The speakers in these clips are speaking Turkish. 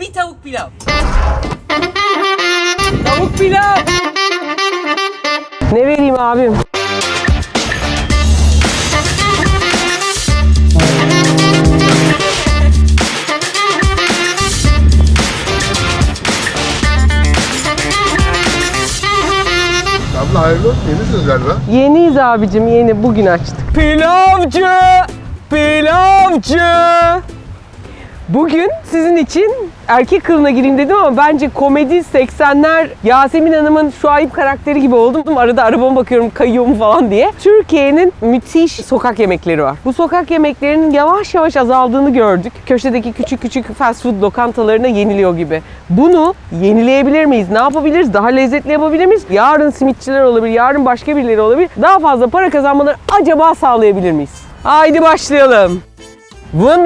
Bir tavuk pilav. tavuk pilav. Ne vereyim abim? Abla hayırlı olsun. Yenisiniz galiba. Yeniyiz abicim yeni bugün açtık. Pilavcı! Pilavcı! Bugün sizin için erkek kılına gireyim dedim ama bence komedi 80'ler Yasemin Hanım'ın Şuayb karakteri gibi oldum. Arada arabama bakıyorum kayıyor mu falan diye. Türkiye'nin müthiş sokak yemekleri var. Bu sokak yemeklerinin yavaş yavaş azaldığını gördük. Köşedeki küçük küçük fast food lokantalarına yeniliyor gibi. Bunu yenileyebilir miyiz? Ne yapabiliriz? Daha lezzetli yapabilir miyiz? Yarın simitçiler olabilir, yarın başka birileri olabilir. Daha fazla para kazanmaları acaba sağlayabilir miyiz? Haydi başlayalım. Vın.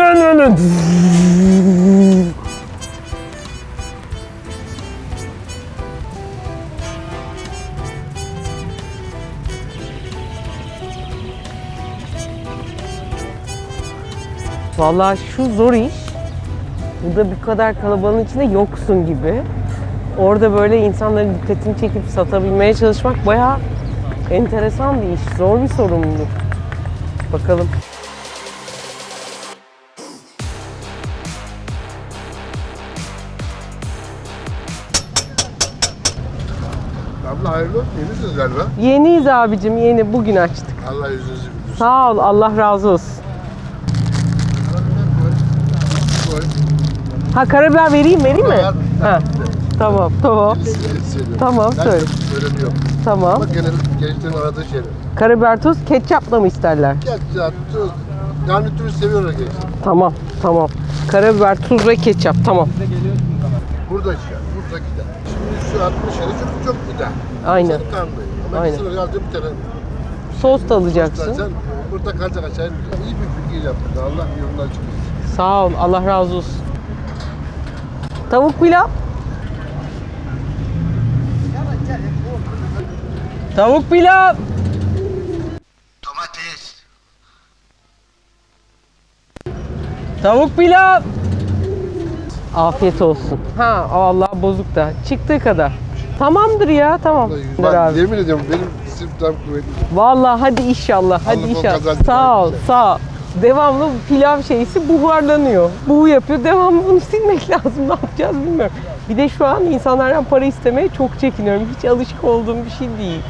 Vallahi şu zor iş. Burada bu kadar kalabalığın içinde yoksun gibi. Orada böyle insanların dikkatini çekip satabilmeye çalışmak bayağı enteresan bir iş. Zor bir sorumluluk. Bakalım. Abla hayırlı olsun. Yenisiniz galiba. Yeniyiz abicim yeni bugün açtık. Allah yüzünüzü bildirsin. Sağ ol Allah razı olsun. Ha karabiber vereyim vereyim mi? Ha. Tamam tamam. Tamam, söyle. tamam. Ama genel gençlerin aradığı şeyler. Karabiber tuz ketçapla mı isterler? Ketçap, tuz. Yani türü seviyorlar gençler. Tamam tamam. Karabiber tuz ve ketçap tamam. Burada işte. Burada gider. Şimdi şu 60 lira çok çok gider. Aynen. Seni kandırıyor. Ama Aynen. Aynen. alacağım bir tane. Sos da alacaksın. Sen burada kalacak aşağı İyi bir bilgi yaptın. Allah yolundan çıkmasın. Sağ ol Allah razı olsun. Tavuk pilav. Tavuk pilav. Domates. Tavuk pilav. Afiyet olsun. Ha vallahi bozuk da. Çıktığı kadar. Tamamdır ya tamam. Bak abi. yemin ediyorum benim sırtım kuvvetli. Vallahi hadi inşallah. Hadi Allah inşallah. Sağ ol, versin. sağ ol. Devamlı pilav şeysi buharlanıyor. Bu yapıyor. Devamlı bunu silmek lazım. Ne yapacağız bilmiyorum. Bir de şu an insanlardan para istemeye çok çekiniyorum. Hiç alışık olduğum bir şey değil.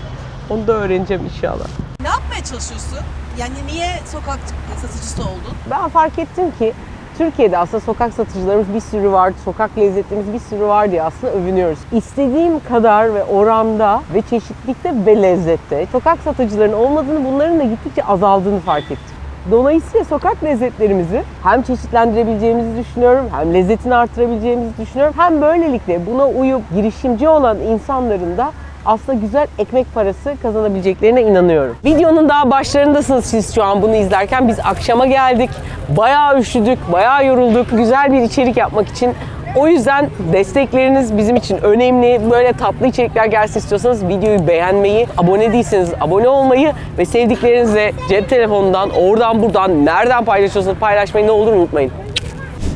Onu da öğreneceğim inşallah. Ne yapmaya çalışıyorsun? Yani niye sokak satıcısı oldun? Ben fark ettim ki Türkiye'de aslında sokak satıcılarımız bir sürü var, sokak lezzetlerimiz bir sürü var diye aslında övünüyoruz. İstediğim kadar ve oranda ve çeşitlilikte ve lezzette sokak satıcılarının olmadığını, bunların da gittikçe azaldığını fark ettim. Dolayısıyla sokak lezzetlerimizi hem çeşitlendirebileceğimizi düşünüyorum, hem lezzetini artırabileceğimizi düşünüyorum. Hem böylelikle buna uyup girişimci olan insanların da aslında güzel ekmek parası kazanabileceklerine inanıyorum. Videonun daha başlarındasınız siz şu an bunu izlerken. Biz akşama geldik. Bayağı üşüdük, bayağı yorulduk. Güzel bir içerik yapmak için o yüzden destekleriniz bizim için önemli. Böyle tatlı içerikler gelsin istiyorsanız videoyu beğenmeyi, abone değilseniz abone olmayı ve sevdiklerinizle cep telefonundan, oradan buradan, nereden paylaşıyorsanız paylaşmayı ne olur unutmayın.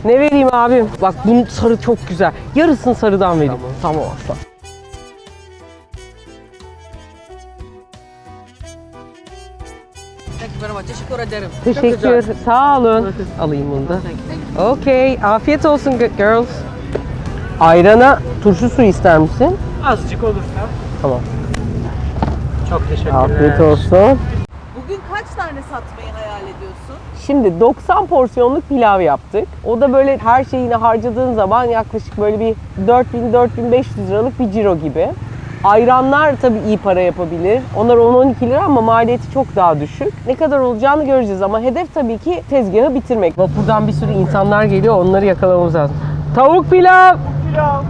Ne vereyim abim? Bak bunun sarı çok güzel. Yarısını sarıdan vereyim. Tamam, tamam aslan. Thank you very much. Teşekkür ederim. Teşekkür. Sağ olun. Alayım bunu da. Okey. Afiyet olsun girls. Ayrana turşu suyu ister misin? Azıcık olursa. Tamam. Çok teşekkürler. Afiyet olsun. Bugün kaç tane satmayı hayal ediyorsun? Şimdi 90 porsiyonluk pilav yaptık. O da böyle her şeyini harcadığın zaman yaklaşık böyle bir 4000-4500 liralık bir ciro gibi. Ayranlar tabii iyi para yapabilir. Onlar 10-12 lira ama maliyeti çok daha düşük. Ne kadar olacağını göreceğiz ama hedef tabii ki tezgahı bitirmek. Vapurdan bir sürü insanlar geliyor onları yakalamamız lazım. Tavuk pilav!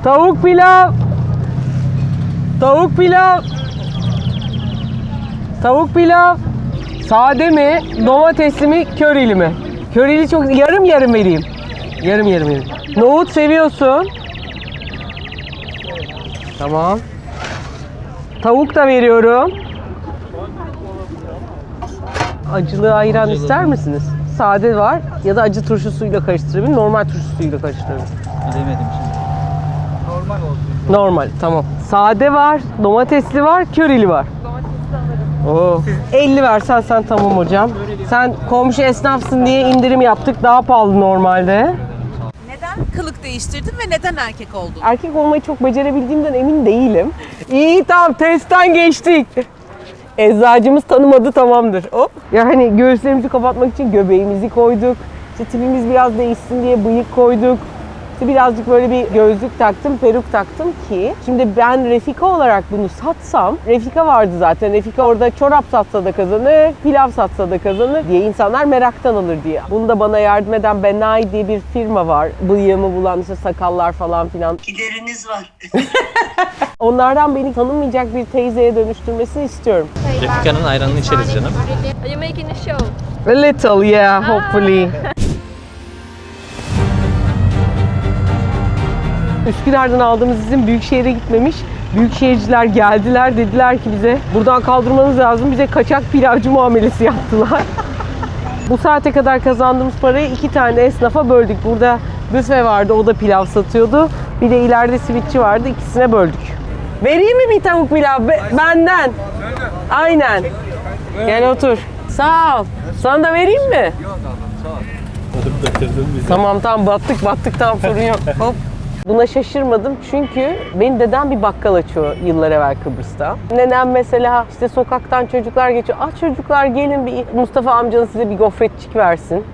Tavuk pilav! Tavuk pilav! Tavuk pilav! Sade mi, domatesli mi, körili mi? Körili çok yarım yarım vereyim. Yarım yarım vereyim. Nohut seviyorsun. Tamam. Tavuk da veriyorum. Acılı ayran ister misiniz? Sade var ya da acı turşusuyla karıştırabilir, normal turşusuyla karıştırabilir. Bilemedim şimdi. Normal olsun. Normal, tamam. Sade var, domatesli var, körili var. Oo. 50 versen sen tamam hocam. Sen komşu esnafsın diye indirim yaptık. Daha pahalı normalde. Kılık değiştirdin ve neden erkek oldun? Erkek olmayı çok becerebildiğimden emin değilim. İyi tamam testten geçtik. Eczacımız tanımadı tamamdır. Hop. Ya hani göğüslerimizi kapatmak için göbeğimizi koyduk. İşte tipimiz biraz değişsin diye bıyık koyduk. İşte birazcık böyle bir gözlük taktım, peruk taktım ki şimdi ben Refika olarak bunu satsam, Refika vardı zaten. Refika orada çorap satsa da kazanır, pilav satsa da kazanır diye insanlar meraktan alır diye. Bunu da bana yardım eden Benay diye bir firma var. Bıyığımı bulan işte sakallar falan filan. Gideriniz var. Onlardan beni tanınmayacak bir teyzeye dönüştürmesini istiyorum. Refika'nın ayranını içeriz canım. Are you making a show? A little yeah, hopefully. Üsküdar'dan aldığımız izin Büyükşehir'e gitmemiş. Büyükşehirciler geldiler dediler ki bize buradan kaldırmanız lazım. Bize kaçak pilavcı muamelesi yaptılar. Bu saate kadar kazandığımız parayı iki tane esnafa böldük. Burada büfe vardı, o da pilav satıyordu. Bir de ileride simitçi vardı, ikisine böldük. Vereyim mi bir tavuk pilav? Be- benden. Aynen. Gel otur. Sağ ol. Sana da vereyim mi? Tamam tamam battık battık tamam sorun yok. Hop. Buna şaşırmadım çünkü benim dedem bir bakkal açıyor yıllar evvel Kıbrıs'ta. Nenem mesela işte sokaktan çocuklar geçiyor. Ah çocuklar gelin bir Mustafa amcanız size bir gofretçik versin.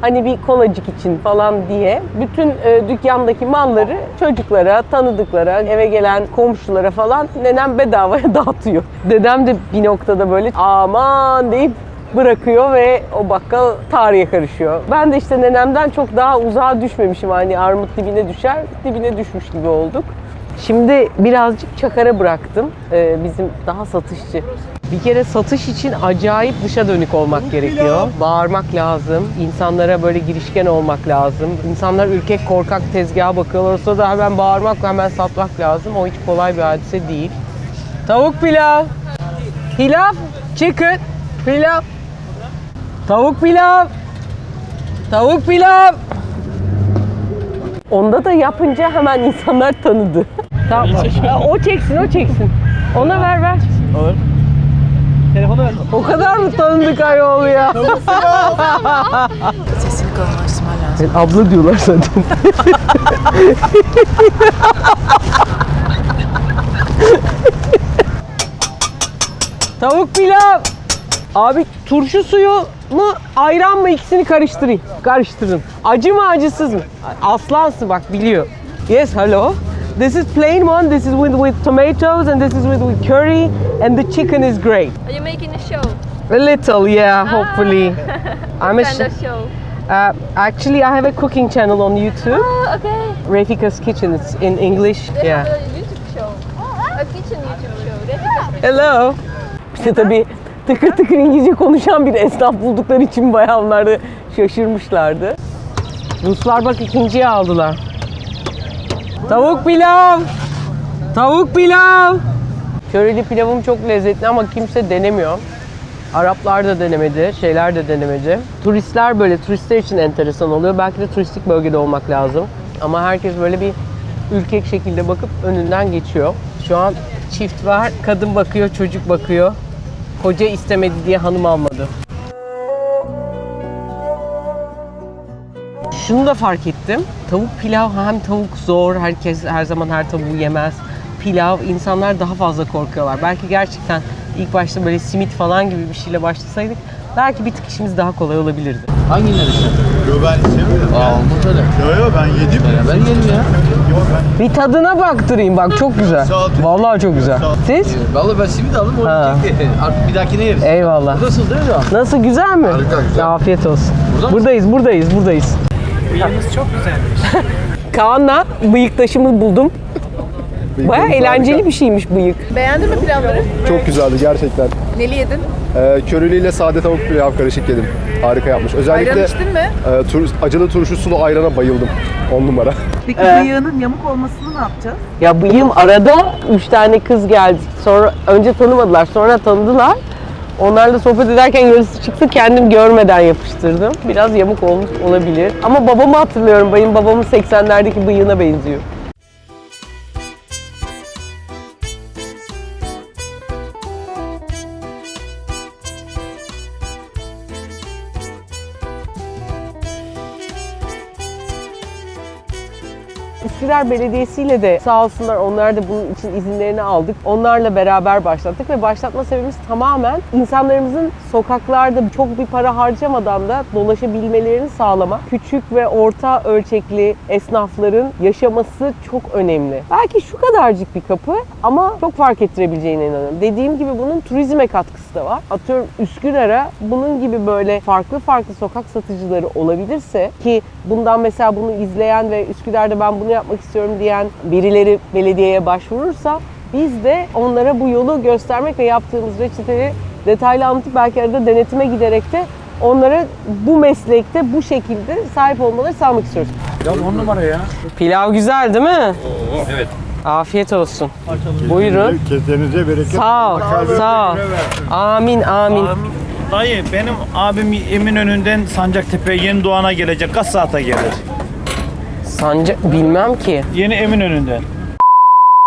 Hani bir kolacık için falan diye bütün e, dükkandaki malları çocuklara, tanıdıklara, eve gelen komşulara falan nenem bedavaya dağıtıyor. Dedem de bir noktada böyle aman deyip bırakıyor ve o bakkal tarihe karışıyor. Ben de işte nenemden çok daha uzağa düşmemişim. Hani armut dibine düşer, dibine düşmüş gibi olduk. Şimdi birazcık çakara bıraktım. Ee, bizim daha satışçı. Bir kere satış için acayip dışa dönük olmak gerekiyor. Bağırmak lazım. İnsanlara böyle girişken olmak lazım. İnsanlar ürkek korkak tezgaha bakıyorlar. O sırada hemen bağırmak, hemen satmak lazım. O hiç kolay bir hadise değil. Tavuk pilav. Pilav. Chicken. Pilav. Tavuk pilav. Tavuk pilav. Onda da yapınca hemen insanlar tanıdı. Tamam. O çeksin, o çeksin. Ona ver ver. Olur. Telefonu ver. O kadar mı tanıdık ayol ya? Sesini kalınlaştırman lazım. Ben abla diyorlar zaten. Tavuk pilav. Abi turşu suyu mu ayran mı ikisini karıştırayım. Karıştırın. Acı mı acısız mı? Aslansın bak biliyor. Yes hello. This is plain one. This is with with tomatoes and this is with with curry and the chicken is great. Are you making a show? A little, yeah, hopefully. I'm a Kind of show. uh, actually I have a cooking channel on YouTube. Oh, okay. Refika's Kitchen. It's in English. They Yeah. have a YouTube show. A kitchen YouTube show. Refika's Hello. İşte tabii tıkır tıkır İngilizce konuşan bir esnaf buldukları için bayağı onlar şaşırmışlardı. Ruslar bak ikinciyi aldılar. Tavuk pilav. Tavuk pilav. Köreli pilavım çok lezzetli ama kimse denemiyor. Araplar da denemedi, şeyler de denemedi. Turistler böyle, turistler için enteresan oluyor. Belki de turistik bölgede olmak lazım. Ama herkes böyle bir ürkek şekilde bakıp önünden geçiyor. Şu an çift var, kadın bakıyor, çocuk bakıyor. Koca istemedi diye hanım almadı. Şunu da fark ettim. Tavuk pilav hem tavuk zor, herkes her zaman her tavuğu yemez. Pilav insanlar daha fazla korkuyorlar. Belki gerçekten ilk başta böyle simit falan gibi bir şeyle başlasaydık belki bir tık işimiz daha kolay olabilirdi. Hangi neresi? Yo ben istemiyorum. Aa olmaz öyle. Yo yo ben yedim. Ben yedim ya. Yo ben Bir tadına baktırayım bak çok güzel. Sağ ol. Vallahi çok güzel. Sağ ol. Siz? Vallahi ben simit aldım o Ha. yiyecekti. Artık bir dahakine yeriz. Eyvallah. Nasıl değil mi? Nasıl güzel mi? Harika, güzel. Afiyet olsun. Burada mısın? buradayız, buradayız, buradayız. Bıyığınız çok güzelmiş. Kaan'la bıyık taşımı buldum. Baya eğlenceli bir şeymiş bıyık. Beğendin mi pilavları? Çok güzeldi gerçekten. Neli yedin? Ee, körülüyle sade tavuk pilav karışık yedim. Harika yapmış. Özellikle Ayran içtin mi? e, tur- acılı turşu sulu ayrana bayıldım. 10 numara. Peki Ee, bıyığının yamuk olmasını ne yapacağız? Ya bıyığım arada üç tane kız geldi. Sonra önce tanımadılar, sonra tanıdılar. Onlarla sohbet ederken yarısı çıktı kendim görmeden yapıştırdım. Biraz yamuk olmuş olabilir. Ama babamı hatırlıyorum. Benim babamın 80'lerdeki bıyığına benziyor. Üsküdar Belediyesi ile de sağ olsunlar onlar da bunun için izinlerini aldık. Onlarla beraber başlattık ve başlatma sebebimiz tamamen insanlarımızın sokaklarda çok bir para harcamadan da dolaşabilmelerini sağlamak. Küçük ve orta ölçekli esnafların yaşaması çok önemli. Belki şu kadarcık bir kapı ama çok fark ettirebileceğine inanıyorum. Dediğim gibi bunun turizme katkısı da var. Atıyorum Üsküdar'a bunun gibi böyle farklı farklı sokak satıcıları olabilirse ki bundan mesela bunu izleyen ve Üsküdar'da ben bunu yapmak istiyorum diyen birileri belediyeye başvurursa biz de onlara bu yolu göstermek ve yaptığımız reçeteleri detaylı anlatıp belki arada denetime giderek de onlara bu meslekte bu şekilde sahip olmaları sağlamak istiyoruz. Ya on numara ya. Pilav güzel değil mi? Evet. Afiyet olsun. Buyurun. Kesenize bereket. Sağ ol, sağ ol. Amin, amin. Dayı benim abim Eminönü'nden Sancaktepe Yeni Doğan'a gelecek. Kaç saate gelir? Sanca bilmem ki. Yeni Eminönü'nden.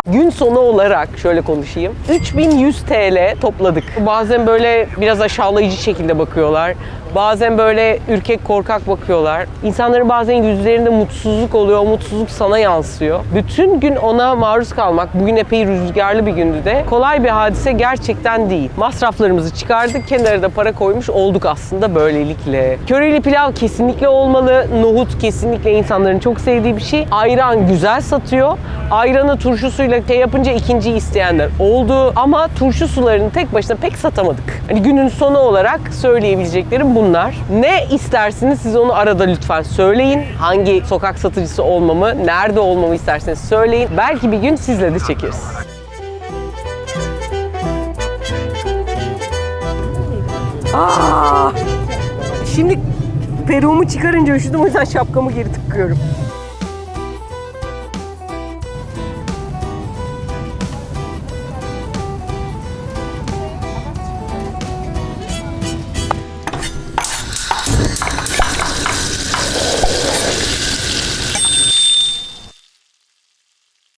Gün sonu olarak şöyle konuşayım. 3100 TL topladık. Bazen böyle biraz aşağılayıcı şekilde bakıyorlar. Bazen böyle ürkek korkak bakıyorlar. İnsanların bazen yüzlerinde mutsuzluk oluyor. O mutsuzluk sana yansıyor. Bütün gün ona maruz kalmak, bugün epey rüzgarlı bir gündü de kolay bir hadise gerçekten değil. Masraflarımızı çıkardık, kenara da para koymuş olduk aslında böylelikle. Köreli pilav kesinlikle olmalı. Nohut kesinlikle insanların çok sevdiği bir şey. Ayran güzel satıyor. Ayranı turşusuyla şey yapınca ikinciyi isteyenler oldu. Ama turşu sularını tek başına pek satamadık. Hani günün sonu olarak söyleyebileceklerim bunlar. Ne istersiniz siz onu arada lütfen söyleyin. Hangi sokak satıcısı olmamı, nerede olmamı isterseniz söyleyin. Belki bir gün sizle de çekeriz. Aa! Şimdi peruğumu çıkarınca üşüdüm o yüzden şapkamı geri tıkıyorum.